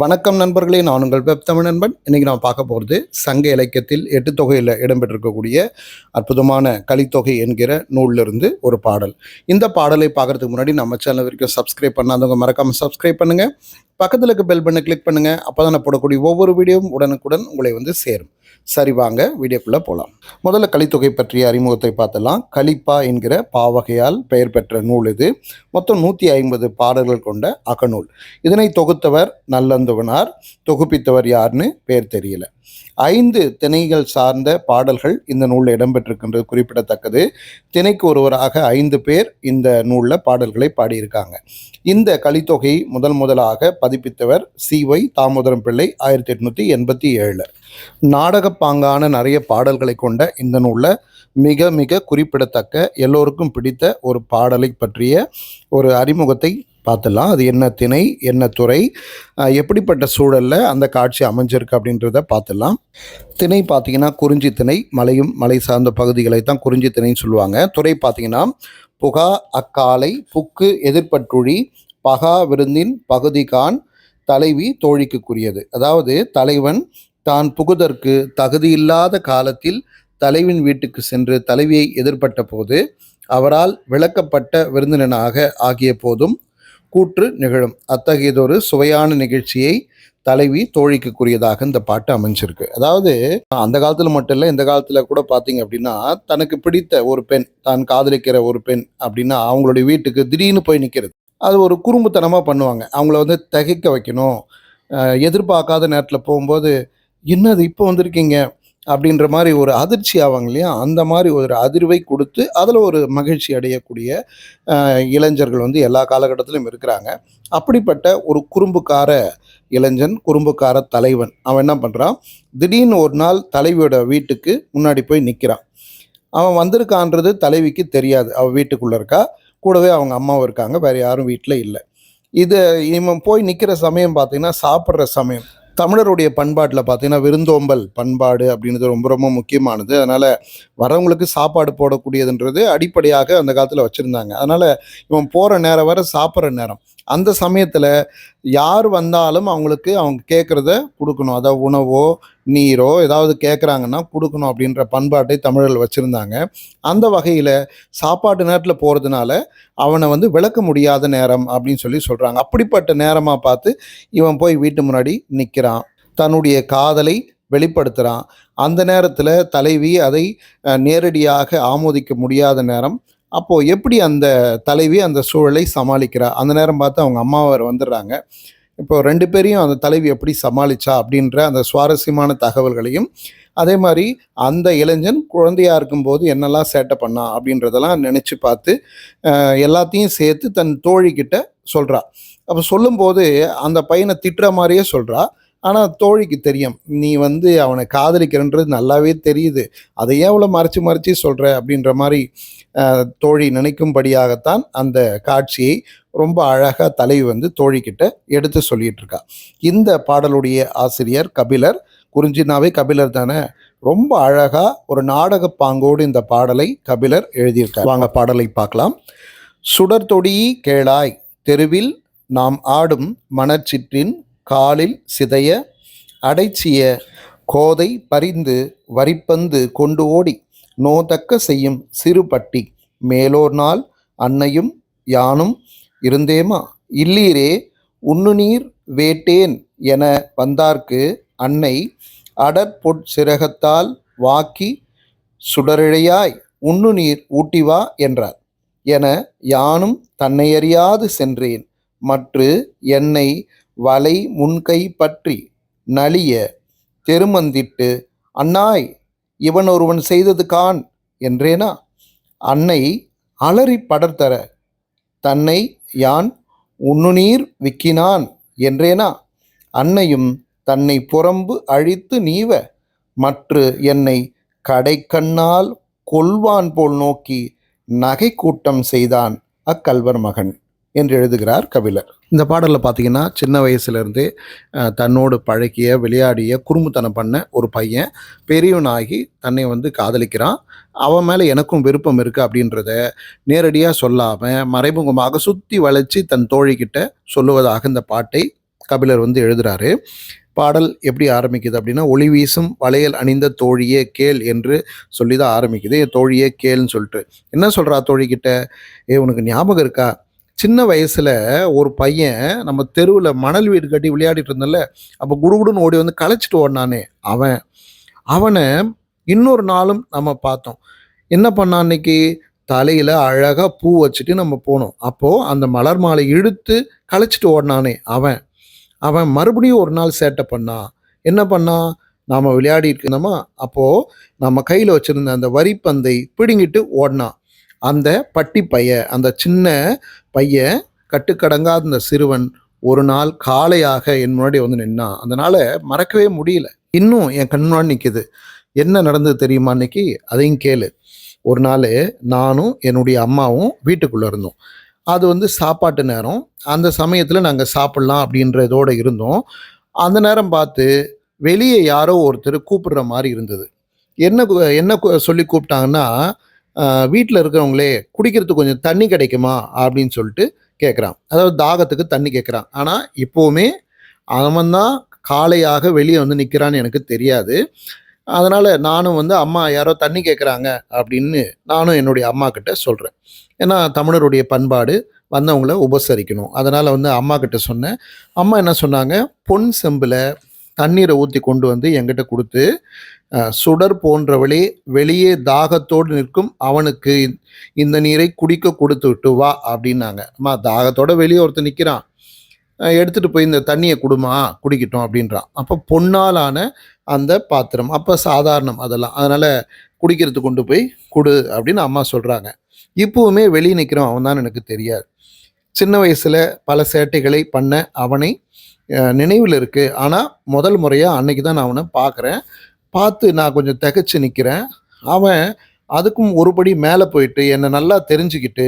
வணக்கம் நண்பர்களே நான் உங்கள் வெப் தமிழ் நண்பன். இன்னைக்கு நான் பார்க்க போகிறது சங்க இலக்கியத்தில் எட்டு தொகையில் இடம்பெற்றிருக்கக்கூடிய அற்புதமான கலித்தொகை என்கிற நூலிலிருந்து ஒரு பாடல். இந்த பாடலை பார்க்கறதுக்கு முன்னாடி நம்ம சேனல் வரைக்கும் சப்ஸ்கிரைப் பண்ணாதவங்க மறக்காமல் சப்ஸ்கிரைப் பண்ணுங்க. பக்கத்தில் இருக்க பெல் பண்ணை கிளிக் பண்ணுங்க. அப்போ தான் நான் போடக்கூடிய ஒவ்வொரு வீடியோவும் உடனுக்குடன் உங்களை வந்து சேரும். சரி வாங்க வீடியோக்குள்ளே போகலாம் முதல்ல கலித்தொகை பற்றிய அறிமுகத்தை பார்த்தலாம் கலிப்பா என்கிற பாவகையால் பெயர் பெற்ற நூல் இது. மொத்தம் நூற்றி ஐம்பது பாடல்கள் கொண்ட அகநூல். இதனை தொகுத்தவர் நல்லந்துவனார் தொகுப்பித்தவர் யாருன்னு பேர் தெரியல. ஐந்து திணைகள் சார்ந்த பாடல்கள் இந்த நூலில் இடம்பெற்றிருக்கின்றது குறிப்பிடத்தக்கது. திணைக்கு ஒருவராக ஐந்து பேர் இந்த நூலில் பாடல்களை பாடியிருக்காங்க. இந்த கலித்தொகை முதல் முதலாக பதிப்பித்தவர் சி ஒய் தாமோதரம் பிள்ளை ஆயிரத்தி எட்நூற்றி எண்பத்தி ஏழில் நாடகப்பாங்கான நிறைய பாடல்களை கொண்ட இந்த நூலில் மிக மிக குறிப்பிடத்தக்க எல்லோருக்கும் பிடித்த ஒரு பாடலை பற்றிய ஒரு அறிமுகத்தை பார்த்துடலாம். அது என்ன திணை என்ன துறை எப்படிப்பட்ட சூழலில் அந்த காட்சி அமைஞ்சிருக்கு அப்படின்றத பார்த்துடலாம். திணை பார்த்தீங்கன்னா குறிஞ்சி திணை மலையும் மலை சார்ந்த பகுதிகளை தான் குறிஞ்சி திணைன்னு சொல்லுவாங்க. துறை பார்த்தீங்கன்னா புகா அக்காலை புக்கு எதிர்பற்றுழி பகா விருந்தின் பகுதிகான் தலைவி தோழிக்குரியது. அதாவது தலைவன் தான் புகுதற்கு தகுதியில்லாத காலத்தில் தலைவின் வீட்டுக்கு சென்று தலைவியை எதிர்பட்ட போது அவரால் விளக்கப்பட்ட விருந்தினனாக ஆகிய போதும் கூற்று நிகழும். அத்தகையதொரு சுவையான நிகழ்ச்சியை தலைவி தோழிக்குரியதாக இந்த பாட்டு அமைஞ்சிருக்கு. அதாவது அந்த காலத்தில் மட்டும் இல்லை இந்த காலத்தில் கூட பார்த்தீங்க அப்படின்னா தனக்கு பிடித்த ஒரு பெண் தான் காதலிக்கிற ஒரு பெண் அப்படின்னா அவங்களுடைய வீட்டுக்கு திடீர்னு போய் நிற்கிறது அது ஒரு குறும்புத்தனமாக பண்ணுவாங்க. அவங்கள வந்து திகைக்க வைக்கணும். எதிர்பார்க்காத நேரத்தில் போகும்போது என்னது இப்போ வந்திருக்கீங்க? அப்படின்ற மாதிரி ஒரு அதிர்ச்சி ஆவாங்க இல்லையா? அந்த மாதிரி ஒரு அதிர்வை கொடுத்து அதில் ஒரு மகிழ்ச்சி அடையக்கூடிய இளைஞர்கள் வந்து எல்லா காலகட்டத்திலும் இருக்கிறாங்க. அப்படிப்பட்ட ஒரு குறும்புக்கார இளைஞன் குறும்புக்கார தலைவன் அவன் என்ன பண்ணுறான் திடீர்னு ஒரு நாள் தலைவியோட வீட்டுக்கு முன்னாடி போய் நிற்கிறான் அவன் வந்திருக்கான்றது தலைவிக்கு தெரியாது. அவள் வீட்டுக்குள்ளே இருக்கா? கூடவே அவங்க அம்மாவும் இருக்காங்க. வேறு யாரும் வீட்டில் இல்லை. இது இவன் போய் நிற்கிற சமயம் பார்த்தீங்கன்னா சாப்பிட்ற சமயம். தமிழருடைய பண்பாட்டில் பார்த்தீங்கன்னா விருந்தோம்பல் பண்பாடு அப்படின்றது ரொம்ப ரொம்ப முக்கியமானது. அதனால் வரவங்களுக்கு சாப்பாடு போடக்கூடியதுன்றது அடிப்படையாக அந்த காலத்தில் வச்சுருந்தாங்க. அதனால் இவன் போகிற நேரம் வர சாப்பிட்ற நேரம். அந்த சமயத்தில் யார் வந்தாலும் அவங்களுக்கு அவங்க கேட்குறத கொடுக்கணும். அதாவது உணவோ நீரோ ஏதாவது கேட்குறாங்கன்னா கொடுக்கணும் அப்படின்ற பண்பாட்டை தமிழர்கள் வச்சுருந்தாங்க. அந்த வகையில் சாப்பாட்டு நேரத்தில் போகிறதுனால அவனை வந்து விளக்க முடியாத நேரம் அப்படின்னு சொல்லி சொல்கிறாங்க அப்படிப்பட்ட நேரமாக பார்த்து இவன் போய் வீட்டு முன்னாடி நிற்கிறான் தன்னுடைய காதலை வெளிப்படுத்துகிறான் அந்த நேரத்தில் தலைவி அதை நேரடியாக ஆமோதிக்க முடியாத நேரம் அப்போது எப்படி அந்த தலைவி அந்த சூழலை சமாளிக்கிறா? அந்த நேரம் பார்த்து அவங்க அம்மாவர் வந்துடுறாங்க. இப்போ ரெண்டு பேரையும் அந்த தலைவி எப்படி சமாளிச்சா அப்படின்ற அந்த சுவாரஸ்யமான தகவல்களையும் அதே மாதிரி அந்த இளைஞன் குழந்தையாக இருக்கும்போது என்னெல்லாம் சேட்டை பண்ணா அப்படின்றதெல்லாம் நினச்சி பார்த்து எல்லாத்தையும் சேர்த்து தன் தோழிக்கிட்ட சொல்கிறா அப்போ சொல்லும்போது அந்த பையனை திட்டுற மாதிரியே சொல்கிறா ஆனால் தோழிக்கு தெரியும். நீ வந்து அவனை காதலிக்கிறன்றது நல்லாவே தெரியுது. அதை ஏன் அவ்வளோ மறைச்சு மறைச்சி சொல்கிற அப்படின்ற மாதிரி தோழி நினைக்கும்படியாகத்தான் அந்த காட்சியை ரொம்ப அழகாக தலைவி வந்து தோழிக்கிட்ட எடுத்து சொல்லிகிட்டு இருக்கா இந்த பாடலுடைய ஆசிரியர் கபிலர் குறிஞ்சினாவே கபிலர் தானே ரொம்ப அழகாக ஒரு நாடக பாங்கோடு இந்த பாடலை கபிலர் எழுதியிருக்கார். வாங்க பாடலை பார்க்கலாம். சுடர்தொடி கேளாய் தெருவில் நாம் ஆடும் மணற்சிற்றின் காலில் சிதைய அடைச்சிய கோதை பறிந்து வரிப்பந்து கொண்டு ஓடி நோதக்க செய்யும் சிறுபட்டி மேலோர் நாள் அன்னையும் யானும் இருந்தேமா? இல்லீரே உண்ணுநீர் வேட்டேன் என வந்தார்க்கு அன்னை அடற்பொற் சிறகத்தால் வாக்கி சுடரிழையாய் உண்ணுநீர் ஊட்டி வா என்றார். என யானும் தன்னையறியாது சென்றேன். மற்று என்னை வலை முன்கை பற்றி நலிய தெருமந்திட்டு அண்ணாய் இவன் ஒருவன் செய்தது கான் என்றேனா? அன்னை அலறி படர்த்தர தன்னை யான் உண்ணுநீர் விக்கினான் என்றேனா? அன்னையும் தன்னை புறம்பு அழித்து நீவ மற்று என்னை கடைக்கண்ணால் கொல்வான் போல் நோக்கி நகை கூட்டம் செய்தான் அக்கல்வர் மகன். என்று எழுதுகிறார் கபிலர். இந்த பாடலில் பார்த்தீங்கன்னா சின்ன வயசுலேருந்தே தன்னோடு பழகிய விளையாடிய குறும்புத்தனம் பண்ண ஒரு பையன் பெரியவனாகி தன்னை வந்து காதலிக்கிறான். அவன் மேலே எனக்கும் விருப்பம் இருக்குது அப்படின்றத நேரடியாக சொல்லாமல் மறைமுகமாக சுற்றி வளைச்சி தன் தோழிக்கிட்ட சொல்லுவதாக இந்த பாட்டை கபிலர் வந்து எழுதுகிறாரு பாடல் எப்படி ஆரம்பிக்குது அப்படின்னா ஒளி வீசும் வளையல் அணிந்த தோழியே கேள் என்று சொல்லி தான் ஆரம்பிக்குது தோழியே கேள்னு சொல்லிட்டு. என்ன சொல்கிறா தோழிக்கிட்ட ஏ உனக்கு ஞாபகம் இருக்கா? சின்ன வயசில் ஒரு பையன் நம்ம தெருவில் மணல் வீடு கட்டி விளையாடிட்டு இருந்தோம்ல அப்போ குடுகுடுன்னு ஓடி வந்து களைச்சிட்டு ஓடினானே அவன். அவனை இன்னொரு நாளும் நம்ம பார்த்தோம். என்ன பண்ணான் அன்னைக்கு? தலையில் அழகாக பூ வச்சுட்டு நம்ம போனோம். அப்போது அந்த மலர் மாலை இழுத்து களைச்சிட்டு ஓடினானே அவன். அவன் மறுபடியும் ஒரு நாள் சேட்டை பண்ணான். என்ன பண்ணான்? நாம் விளையாடி இருக்கணுமா அப்போது நம்ம கையில் வச்சுருந்த அந்த வரிப்பந்தை பிடுங்கிட்டு ஓடினான். அந்த பட்டி பைய அந்த சின்ன பையன் கட்டுக்கடங்காத அந்த சிறுவன் ஒரு நாள் காலையாக என் முன்னாடி வந்து நின்னான் அதனால் மறக்கவே முடியல. இன்னும் என் கண் முன்னாடி நிற்குது என்ன நடந்தது தெரியுமா அன்னைக்கு? அதையும் கேளு. ஒரு நாள் நானும் என்னுடைய அம்மாவும் வீட்டுக்குள்ளே இருந்தோம். அது வந்து சாப்பாட்டு நேரம். அந்த சமயத்தில் நாங்கள் சாப்பிட்லாம் அப்படின்றதோடு இருந்தோம். அந்த நேரம் பார்த்து வெளியே யாரோ ஒருத்தர் கூப்பிடுற மாதிரி இருந்தது. என்ன என்ன சொல்லி கூப்பிட்டாங்கன்னா வீட்டில் இருக்கிறவங்களே குடிக்கிறதுக்கு கொஞ்சம் தண்ணி கிடைக்குமா அப்படின்னு சொல்லிட்டு கேட்குறான் அதாவது தாகத்துக்கு தண்ணி கேட்குறான் ஆனால் இப்போவுமே அவன் தான் காளையாக வெளியே வந்து நிற்கிறான்னு எனக்கு தெரியாது. அதனால் நானும் வந்து அம்மா யாரோ தண்ணி கேட்குறாங்க அப்படின்னு நானும் என்னுடைய அம்மா கிட்ட சொல்கிறேன் ஏன்னா தமிழருடைய பண்பாடு வந்தவங்கள உபசரிக்கணும். அதனால் வந்து அம்மா கிட்ட சொன்னேன். அம்மா என்ன சொன்னாங்க? பொன் செம்பில் தண்ணீரை ஊற்றி கொண்டு வந்து என்கிட்ட கொடுத்து சுடர் போன்றவளே வெளியே தாகத்தோடு நிற்கும் அவனுக்கு இந்த நீரை குடிக்க கொடுத்து விட்டு வா அப்படின்னாங்க. அம்மா தாகத்தோட வெளியே ஒருத்தர் நிற்கிறான் எடுத்துகிட்டு போய் இந்த தண்ணியை கொடுமா குடிக்கட்டும் அப்படின்றான். அப்போ பொன்னாலான அந்த பாத்திரம். அப்போ சாதாரணம் அதெல்லாம். அதனால் குடிக்கிறதுக்கு கொண்டு போய் கொடு அப்படின்னு அம்மா சொல்கிறாங்க இப்போவுமே வெளியே நிற்கிறோம் அவன் தான் எனக்கு தெரியாது. சின்ன வயசில் பல சேட்டைகளை பண்ண அவனை நினைவில் இருக்குது ஆனால் முதல் முறையாக அன்னைக்கு தான் நான் அவனை பார்க்குறேன் பார்த்து நான் கொஞ்சம் திகைச்சு நிற்கிறேன் அவன் அதுக்கும் ஒருபடி மேலே போயிட்டு என்னை நல்லா தெரிஞ்சுக்கிட்டு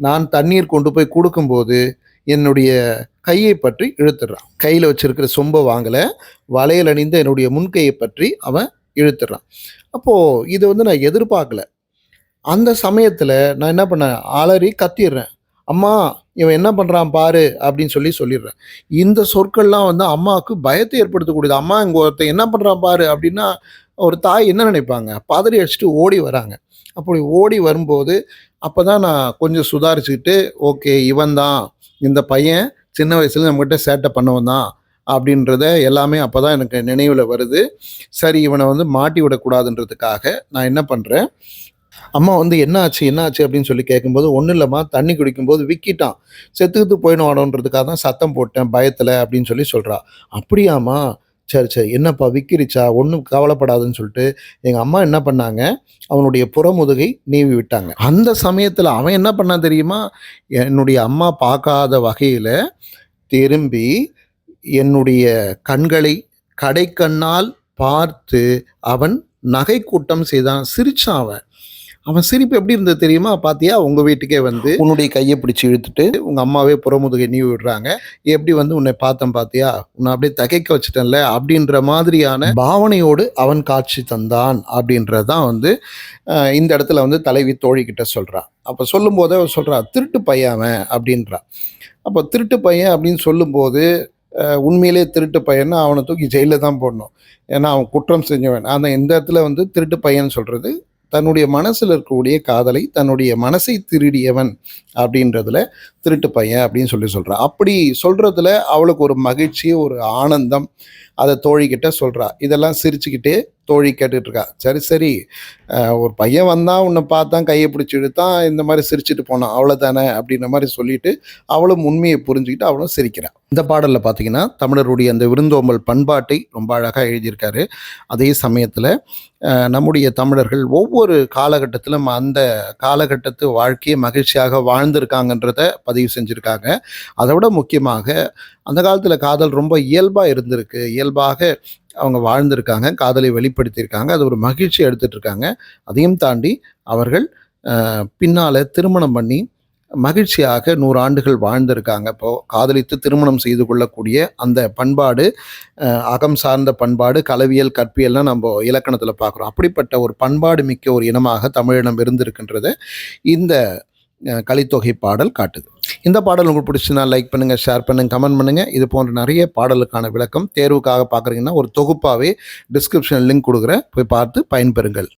நான் தண்ணீர் கொண்டு போய் கொடுக்கும்போது என்னுடைய கையை பற்றி இழுத்துடுறான். கையில் வச்சுருக்கிற சொம்பை வாங்கலை. வளையல் அணிந்த என்னுடைய முன்கையை பற்றி அவன் இழுத்துடுறான். அப்போது இதை வந்து நான் எதிர்பார்க்கல. அந்த சமயத்தில் நான் என்ன பண்ணேன்? அலறி கத்திடுறேன். அம்மா இவன் என்ன பண்ணுறான் பாரு அப்படின்னு சொல்லி சொல்லிடுறேன். இந்த சொற்கள்லாம் வந்து அம்மாவுக்கு பயத்தை ஏற்படுத்தக்கூடியது. அம்மா இங்கே ஒருத்தன் என்ன பண்ணுறான் பாரு அப்படின்னா ஒரு தாய் என்ன நினைப்பாங்க? பதறி அடிச்சுட்டு ஓடி வராங்க. அப்படி ஓடி வரும்போது அப்போ தான் நான் கொஞ்சம் சுதாரிச்சுக்கிட்டு ஓகே இவன் தான் இந்த பையன் சின்ன வயசுல நம்மகிட்ட சேட்டை பண்ணவன் தான் அப்படின்றத எல்லாமே அப்போ தான் எனக்கு நினைவில் வருது. சரி இவனை வந்து மாட்டி விடக்கூடாதுன்றதுக்காக நான் என்ன பண்ணுறேன் அம்மா வந்து என்ன ஆச்சு? என்ன ஆச்சு? அப்படின்னு சொல்லி கேட்கும்போது ஒன்றும் இல்லைம்மா. தண்ணி குடிக்கும்போது விக்கிட்டான். செத்துக்கிட்டு போயிடுவானோன்றதுக்காக தான் சத்தம் போட்டேன் பயத்தில் அப்படின்னு சொல்லி சொல்கிறா அப்படியாம்மா. சரி சரி. என்னப்பா? விக்கிரிச்சா? ஒன்றும் கவலைப்படாதுன்னு சொல்லிட்டு எங்கள் அம்மா என்ன பண்ணாங்க? அவனுடைய புறமுதுகை நீவி விட்டாங்க. அந்த சமயத்தில் அவன் என்ன பண்ணான் தெரியுமா? என்னுடைய அம்மா பார்க்காத வகையில் திரும்பி என்னுடைய கண்களை கடைக்கண்ணால் பார்த்து அவன் நகை கூட்டம் செய்தான். சிரிச்சான் அவன். அவன் சிரிப்பு எப்படி இருந்தது தெரியுமா? பாத்தியா உங்க வீட்டுக்கே வந்து உன்னுடைய கையை பிடிச்சி இழுத்துட்டு உங்க அம்மாவே புறமுதுகை நீவி விடுறாங்க. எப்படி வந்து உன்னை பார்த்தேன் பாத்தியா? உன்னை அப்படியே தகைக்க வச்சுட்டேன்ல அப்படின்ற மாதிரியான பாவனையோடு அவன் காட்சி தந்தான் அப்படின்றது தான் வந்து இந்த இடத்துல வந்து தலைவி தோழிக்கிட்ட சொல்றா. அப்ப சொல்லும் போதே அவ சொல்றா திருட்டு பையன் அவன் அப்படின்றா. அப்போ திருட்டு பையன் அப்படின்னு சொல்லும்போது உண்மையிலே திருட்டு பையன்னா அவனை தூக்கி ஜெயிலில் தான் போடணும். ஏன்னா அவன் குற்றம் செஞ்சவன். ஆனால் இந்த இடத்துல வந்து திருட்டு பையன் சொல்றது தன்னுடைய மனசில் இருக்கக்கூடிய காதலை தன்னுடைய மனசை திருடியவன் அப்படின்றதுல திருட்டு பையன் அப்படின்னு சொல்லி சொல்கிறான் அப்படி சொல்கிறதுல அவளுக்கு ஒரு மகிழ்ச்சி ஒரு ஆனந்தம் அதை தோழிக்கிட்ட சொல்கிறா இதெல்லாம் சிரிச்சுக்கிட்டே தோழி கேட்டுட்டு இருக்கா சரி. சரி ஒரு பையன் வந்தான் உன்னை பார்த்தான் கையை பிடிச்சி இழுத்தான் இந்த மாதிரி சிரிச்சுட்டு போனான். அவ்வளோதானே அப்படின்ற மாதிரி சொல்லிட்டு அவளும் உண்மையை புரிஞ்சுக்கிட்டு அவளும் சிரிக்கிறான். இந்த பாடலில் பார்த்தீங்கன்னா தமிழருடைய அந்த விருந்தோம்பல் பண்பாட்டை ரொம்ப அழகாக எழுதியிருக்காரு. அதே சமயத்தில் நம்முடைய தமிழர்கள் ஒவ்வொரு காலகட்டத்திலும் அந்த காலகட்டத்து வாழ்க்கையை மகிழ்ச்சியாக வாழ்ந்திருக்காங்கன்றத பதிவு செஞ்சுருக்காங்க. அதை விட முக்கியமாக அந்த காலத்தில் காதல் ரொம்ப இயல்பாக இருந்திருக்கு. இயல்பாக அவங்க வாழ்ந்திருக்காங்க காதலை வெளிப்படுத்தியிருக்காங்க அது ஒரு மகிழ்ச்சி எடுத்துட்டு இருக்காங்க அதையும் தாண்டி அவர்கள் பின்னால் திருமணம் பண்ணி மகிழ்ச்சியாக நூறு ஆண்டுகள் வாழ்ந்திருக்காங்க. இப்போ காதலித்து திருமணம் செய்து கொள்ளக்கூடிய அந்த பண்பாடு அகம் சார்ந்த பண்பாடு கலவியல் கற்பியல்லாம் நம்ம இலக்கணத்தில் பார்க்குறோம். அப்படிப்பட்ட ஒரு பண்பாடு மிக்க ஒரு இனமாக தமிழினம் இருந்திருக்கின்றது. இந்த கலித்தொகை பாடல் காட்டுது. இந்த பாடல் உங்களுக்கு பிடிச்சுன்னா லைக் பண்ணுங்கள் ஷேர் பண்ணுங்கள் கமெண்ட் பண்ணுங்கள் இது போன்ற நிறைய பாடலுக்கான விளக்கம் தேர்வுக்காக பார்க்குறீங்கன்னா ஒரு தொகுப்பாகவே டிஸ்கிரிப்ஷன் லிங்க் கொடுக்குறேன். போய் பார்த்து பயன்பெறுங்கள்.